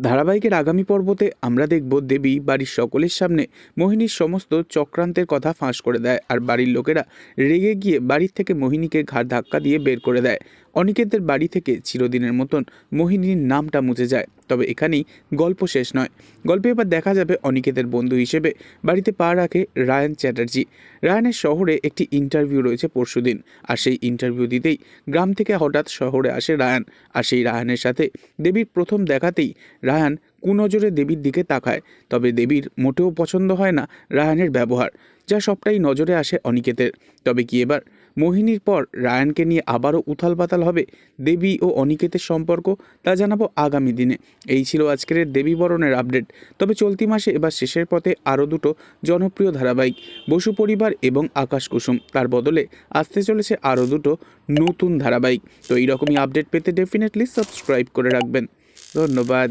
ধারাবাহিকের আগামী পর্বতে আমরা দেখব দেবী বাড়ির সকলের সামনে মোহিনীর সমস্ত চক্রান্তের কথা ফাঁস করে দেয় আর বাড়ির লোকেরা রেগে গিয়ে বাড়ির থেকে মোহিনীকে ঘাড় ধাক্কা দিয়ে বের করে দেয়। অনিকেতদের বাড়ি থেকে চিরদিনের মতন মোহিনীর নামটা মুছে যায়, তবে এখানেই গল্প শেষ নয়। গল্পে এবার দেখা যাবে অনিকেতের বন্ধু হিসেবে বাড়িতে পা রাখে রায়ান চ্যাটার্জি। রায়ানের শহরে একটি ইন্টারভিউ রয়েছে পরশুদিন, আর সেই ইন্টারভিউ দিতেই গ্রাম থেকে হঠাৎ শহরে আসে রায়ান, আর সেই রায়ানের সাথে দেবীর প্রথম দেখাতেই রায়ান কুনজরে দেবীর দিকে তাকায়, তবে দেবীর মোটেও পছন্দ হয় না রায়ানের ব্যবহার, যা সবটাই নজরে আসে অনিকেতের। তবে কি এবার? মোহিনীর পর রায়ানকে নিয়ে আবারও উথাল পাতাল হবে দেবী ও অনিকেতের সম্পর্ক, তা জানাব আগামী দিনে। এই ছিল আজকের দেবী বরণের আপডেট। তবে চলতি মাসে এবার শেষের পথে আরও দুটো জনপ্রিয় ধারাবাহিক, বসু পরিবার এবং আকাশ কুসুম। তার বদলে আসতে চলেছে আরও দুটো নতুন ধারাবাহিক। তো এইরকমই আপডেট পেতে ডেফিনেটলি সাবস্ক্রাইব করে রাখবেন। ধন্যবাদ।